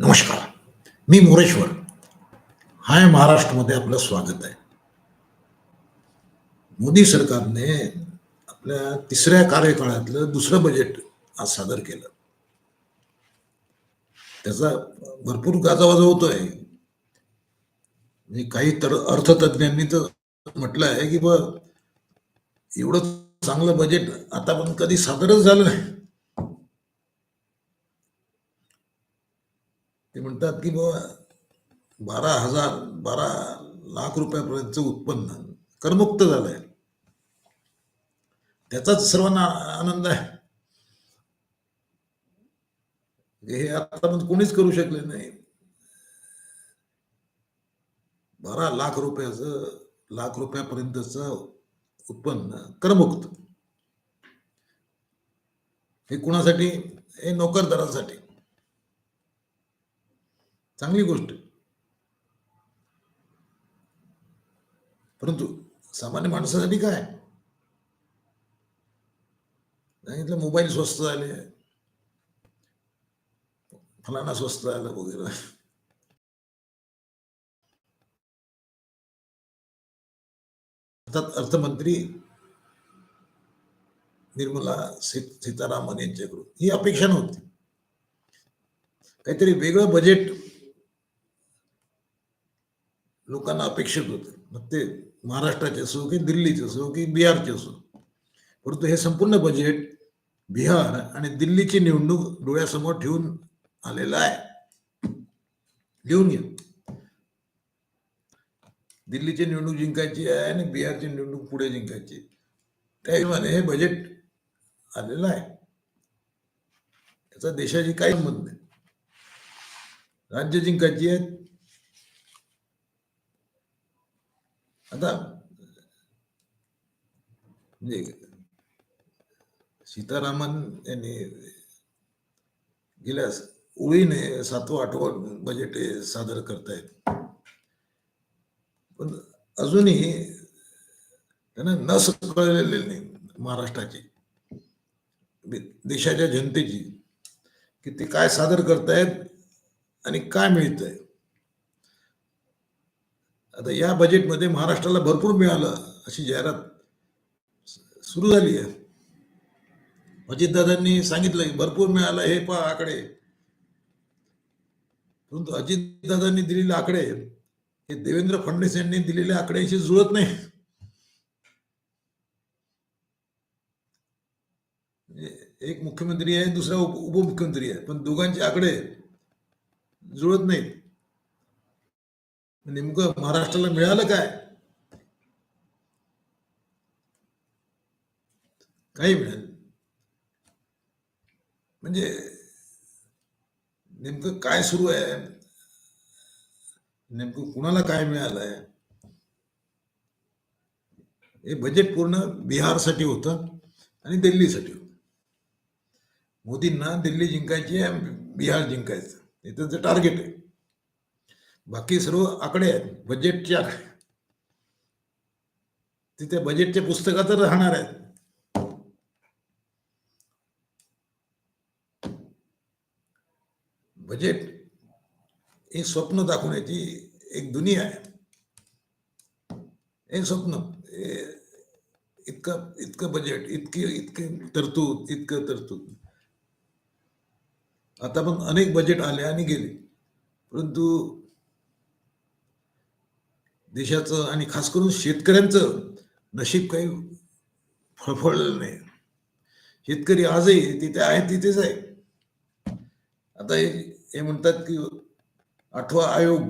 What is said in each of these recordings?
नमस्कार. मी मोरेश्वर. हाय महाराष्ट्रमध्ये आपलं स्वागत आहे. मोदी सरकारने आपल्या तिसऱ्या कार्यकाळातलं दुसरं बजेट आज सादर केलं. त्याचा भरपूर गाजावाजा होतोय. म्हणजे काही तर अर्थतज्ञांनी तर म्हटलं आहे की बा एवढं चांगलं बजेट आता पण कधी सादरच झालं नाही. ते म्हणतात की बाबा बारा हजार बारा लाख रुपयापर्यंतचं उत्पन्न करमुक्त झालंय. त्याचाच सर्वांना आनंद आहे. म्हणजे हे आता कोणीच करू शकले नाही. बारा लाख रुपयाचं लाख रुपयापर्यंतच उत्पन्न करमुक्त. हे कुणासाठी? हे नोकरदारांसाठी. चांगली गोष्ट. परंतु सामान्य माणसासाठी काय? सांगितलं मोबाईल स्वस्त झाले फलाना स्वस्त झालं वगैरे. अर्थात अर्थमंत्री निर्मला सीतारामन यांच्याकडून ही अपेक्षा नव्हती. काहीतरी वेगळं बजेट लोकांना अपेक्षित होतं. मग ते महाराष्ट्राचे असो की दिल्लीचे असो की बिहारचे असो. परंतु हे संपूर्ण बजेट बिहार आणि दिल्लीची निवडणूक डोळ्यासमोर ठेवून आलेलं आहे. लिहून घे दिल्लीची निवडणूक जिंकायची आहे आणि बिहारची निवडणूक पुढे जिंकायची त्या हिशोबाने हे बजेट आलेलं आहे. त्याचा देशाची काही संबंध नाही. राज्य जिंकायची आहेत आता म्हणजे सीतारामन यांनी गेल्या ओळीने सातवं आठवं बजेट हे सादर करतायत. पण अजूनही त्यांना नस कळलेले नाही महाराष्ट्राची. म्हणजे देशाच्या जनतेची की ते काय सादर करतायत आणि काय मिळतंय. आता या बजेटमध्ये महाराष्ट्राला भरपूर मिळालं अशी जाहिरात सुरू झाली आहे. अजितदादांनी सांगितलं की भरपूर मिळालं हे पहा आकडे. परंतु अजितदादांनी दिलेले आकडे हे देवेंद्र फडणवीस यांनी दिलेल्या आकड्यांशी जुळत नाही. म्हणजे एक मुख्यमंत्री आहे दुसरा उप उपमुख्यमंत्री आहे. पण दोघांचे आकडे जुळत नाहीत. नेमकं महाराष्ट्राला मिळालं काय? काही मिळालं म्हणजे नेमकं काय सुरू आहे? नेमकं कुणाला काय मिळालंय? हे बजेट पूर्ण बिहारसाठी होतं आणि दिल्लीसाठी होतं. मोदींना दिल्ली जिंकायची आहे बिहार जिंकायचं. हे त्यांचं टार्गेट आहे. बाकी सर्व आकडे आहेत बजेटचे आकडे ते बजेटच्या पुस्तकात राहणार आहेत. बजेट हे स्वप्न दाखवण्याची एक दुनिया आहे. हे स्वप्न इतकं इतकं बजेट इतकी इतके तरतूद इतकं तरतूद. आता पण अनेक बजेट आले आणि गेले. परंतु देशाचं आणि खास करून शेतकऱ्यांचं नशीब काही फळफळलेलं नाही. शेतकरी आजही तिथे आहे तिथेच आहे. आता हे हे म्हणतात की आठवा आयोग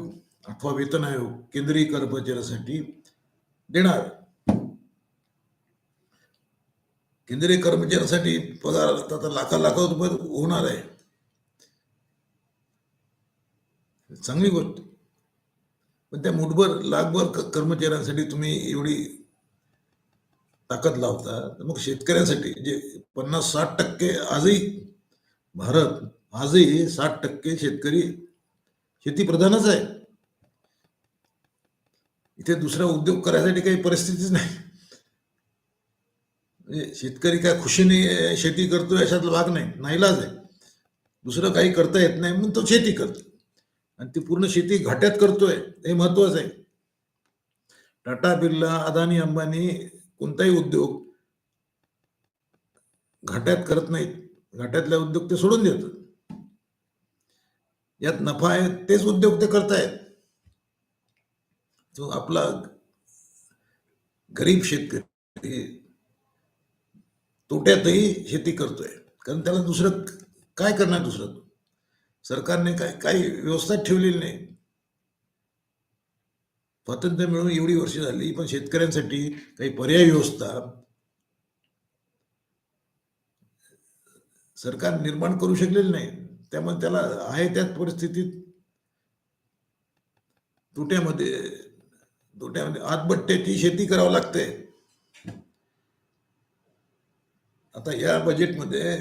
आठवा वेतन आयोग केंद्रीय कर्मचाऱ्यासाठी देणार. केंद्रीय कर्मचाऱ्यासाठी पगार आता लाखा लाखा रुपये होणार आहे. चांगली गोष्ट. पण त्या मुठभर लाखभर कर्मचाऱ्यांसाठी तुम्ही एवढी ताकद लावता. तर मग शेतकऱ्यांसाठी जे पन्नास साठ टक्के आजही भारत आजही साठ टक्के शेतकरी शेतीप्रधानच आहे. इथे दुसरा उद्योग करायसाठी काही परिस्थितीच नाही. म्हणजे शेतकरी काय खुशीने शेती करतो अशातला भाग नाही नाहीलाच आहे. दुसरं काही करता येत नाही म्हणून तो शेती करतो. आणि ती पूर्ण शेती घाट्यात करतोय हे महत्वाचं आहे. टाटा बिर्ला अदानी अंबानी कोणताही उद्योग घाट्यात करत नाहीत. घाट्यातले उद्योग ते सोडून देतात. यात नफा आहे तेच उद्योग ते करतायत. तो आपला गरीब शेतकरी तोट्यातही शेती करतोय. कारण त्याला दुसरं काय करणार दुसरं? सरकारने काय काही व्यवस्था ठेवलेली नाही. स्वातंत्र्य मिळून एवढी वर्ष झाली पण शेतकऱ्यांसाठी काही पर्याय व्यवस्था सरकार निर्माण करू शकलेलं नाही. त्यामुळे त्याला आहे त्याच परिस्थितीत तोट्यामध्ये तोट्यामध्ये आतबट्ट्याची शेती करावं लागते. आता या बजेटमध्ये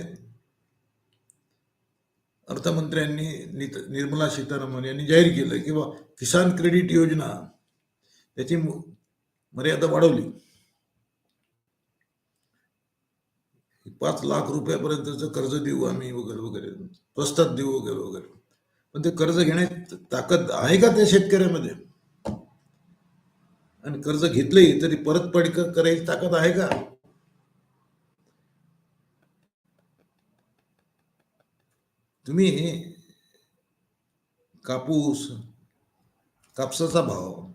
अर्थमंत्र्यांनी निर्मला सीतारामन यांनी जाहीर केलं की बा किसान क्रेडिट योजना त्याची मर्यादा वाढवली. पाच लाख रुपयापर्यंतचं कर्ज देऊ आम्ही वगैरे वगैरे स्वस्तात देऊ वगैरे वगैरे. पण ते कर्ज घेण्यात ताकद आहे का त्या शेतकऱ्यामध्ये? आणि कर्ज घेतलंही तरी परतफेड करायची ताकद आहे का? तुम्ही कापूस कापसाचा भाव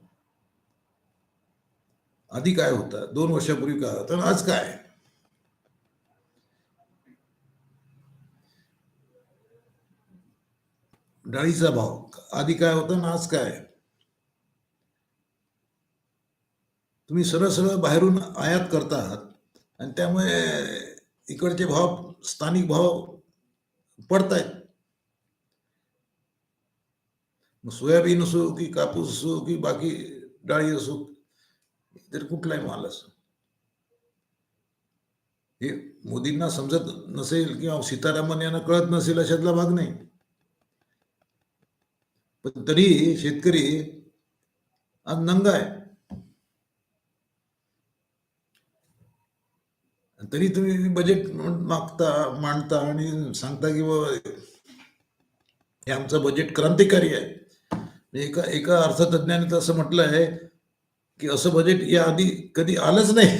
आधी काय होता? दोन वर्षापूर्वी काय होता? आज काय? डाळीचा भाव आधी काय होता ना आज काय? तुम्ही सरळ सरळ बाहेरून आयात करतात आणि त्यामुळे इकडचे भाव स्थानिक भाव पडतायत. मग सोयाबीन असो की कापूस असो की बाकी डाळी असो तर कुठलाही माल असो. हे मोदींना समजत नसेल किंवा सीतारामन यांना कळत नसेल अशातला भाग नाही. पण तरी शेतकरी आज नंगा आहे. तरी तुम्ही बजेट मागता मांडता आणि सांगता की बाबा हे आमचं बजेट क्रांतिकारी आहे. एका एका अर्थतज्ञाने तर असं म्हटलं आहे की असं बजेट या आधी कधी आलंच नाही.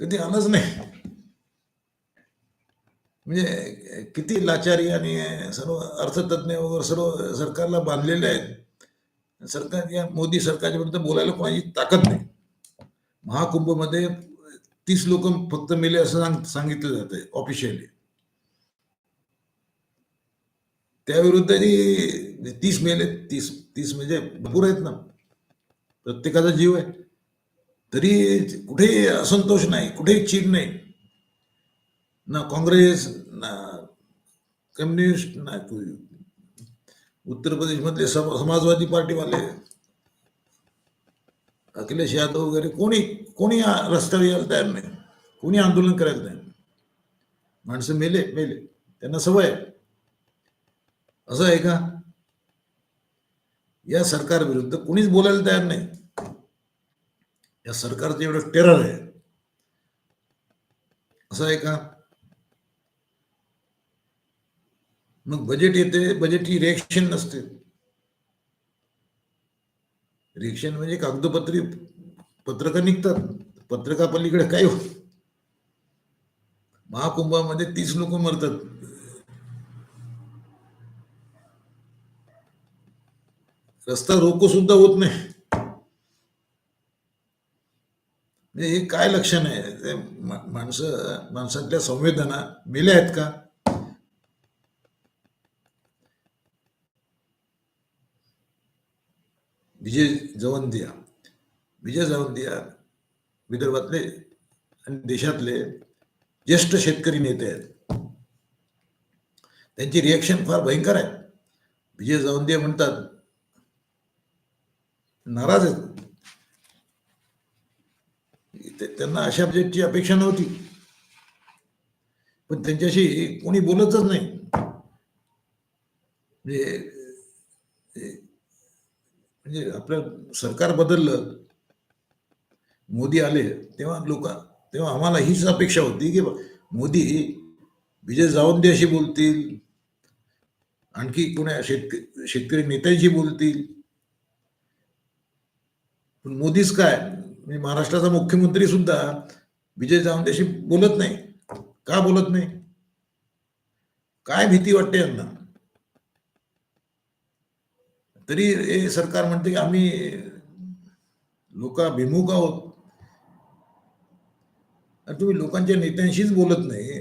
कधी आलंच नाही. म्हणजे किती लाचारी आणि सर्व अर्थतज्ञ वगैरे सर्व सरकारला बांधलेले आहेत. सरकार या मोदी सरकारच्या विरुद्ध बोलायला कोणाची ताकद नाही. महाकुंभमध्ये तीस लोक फक्त मेले असं सांग सांगितलं जाते ऑफिशियली त्याविरुद्ध तीस मेले तीस तीस म्हणजे भरपूर आहेत ना. प्रत्येकाचा जीव आहे. तरी कुठेही असंतोष नाही कुठेही चीड नाही. ना काँग्रेस ना कम्युनिस्ट ना उत्तर प्रदेशमधले सम समाजवादी पार्टीवाले. अखिलेश यादव वगैरे कोणी कोणी रस्त्यावर यायला तयार नाही कोणी आंदोलन करायला तयार नाही माणसं मेले मेले। त्यांना सवय असं आहे का? या सरकार विरुद्ध कोणीच बोलायला तयार नाही? या सरकारचं एवढं टेरर आहे. असं आहे का? मग बजेट येते बजेटची रिएक्शन नसते. रिएक्शन म्हणजे कागदोपत्री पत्रकं निघतात. पत्रकापलीकडे काय हो? महाकुंभामध्ये तीस लोक मरतात. रस्ता रोको सुद्धा होत नाही. म्हणजे हे काय लक्षण आहे? ते माणसं माणसातल्या संवेदना मेल्या आहेत का? विजय जवंतिया विजय जवंतिया विदर्भातले आणि देशातले ज्येष्ठ शेतकरी नेते आहेत. त्यांची रिएक्शन फार भयंकर आहे. विजय जवंतिया म्हणतात नाराज आहेत. त्यांना अशा बजेटची अपेक्षा नव्हती. पण त्यांच्याशी कोणी बोलतच नाही. म्हणजे म्हणजे आपलं सरकार बदललं मोदी आले तेव्हा लोक तेव्हा आम्हाला हीच अपेक्षा होती की मोदी विजय जावंदेशी बोलतील आणखी कुण्या शेतकरी शेतकरी नेत्यांशी बोलतील. पण मोदीच काय? म्हणजे महाराष्ट्राचा मुख्यमंत्री सुद्धा विजय जावंदेशी बोलत नाही. का बोलत नाही? काय भीती वाटते यांना? तरी हे सरकार म्हणते की आम्ही लोकाभिमुख आहोत. तुम्ही लोकांच्या नेत्यांशीच बोलत नाही.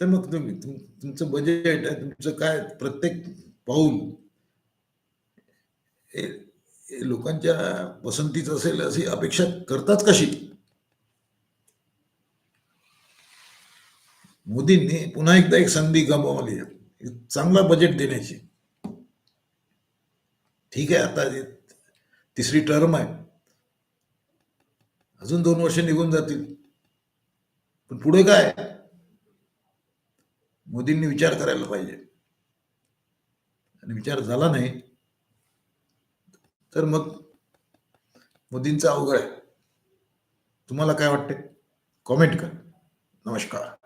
तर मग तुम्ही तुमचं बजेट आहे तुमचं काय प्रत्येक पाऊल हे हे लोकांच्या पसंतीचं असेल अशी अपेक्षा करतात कशी? मोदींनी पुन्हा एकदा एक संधी गमावली आहे. चांगला बजेट देण्याची. ठीक आहे आता तिसरी टर्म आहे. अजून दोन वर्ष निघून जातील. पण पुढे काय? मोदींनी विचार करायला पाहिजे. आणि विचार झाला नाही तर मग मोदींचा अवघड आहे. तुम्हाला काय वाटते कॉमेंट करा. नमस्कार.